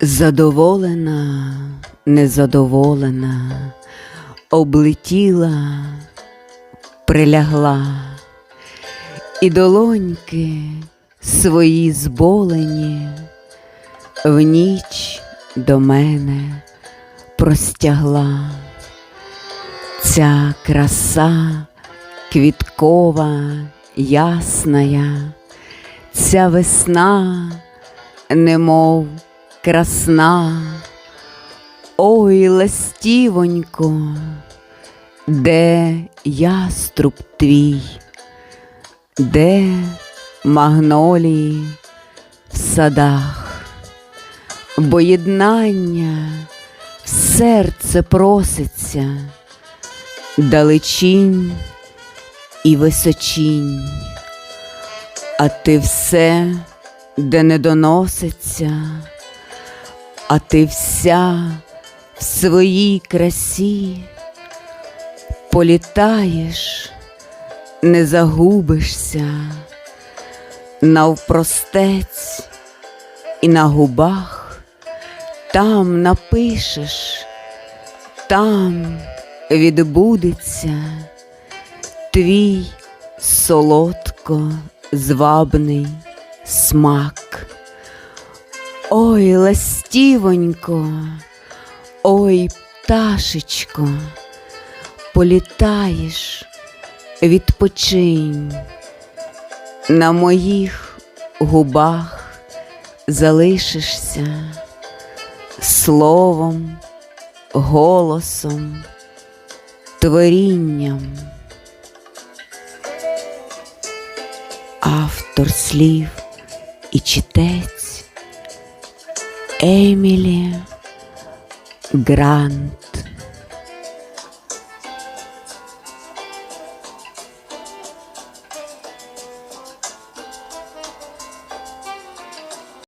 Задоволена, незадоволена, облетіла, прилягла, і долоньки свої зболені в ніч до мене простягла. Ця краса квіткова, ясная, ця весна, немов красна, ой, ластівонько, де яструб твій, де магнолії в садах, бо єднання в серце проситься, далечінь і височінь, а ти все, де не доноситься, а ти вся в своїй красі політаєш, не загубишся навпростець і на губах там напишеш, там відбудеться твій солодко звабний смак. Ой, ластівонько, ой, пташечко, політаєш, відпочинь, на моїх губах залишишся словом, голосом, творінням. Автор слів і читець Емілі Грант.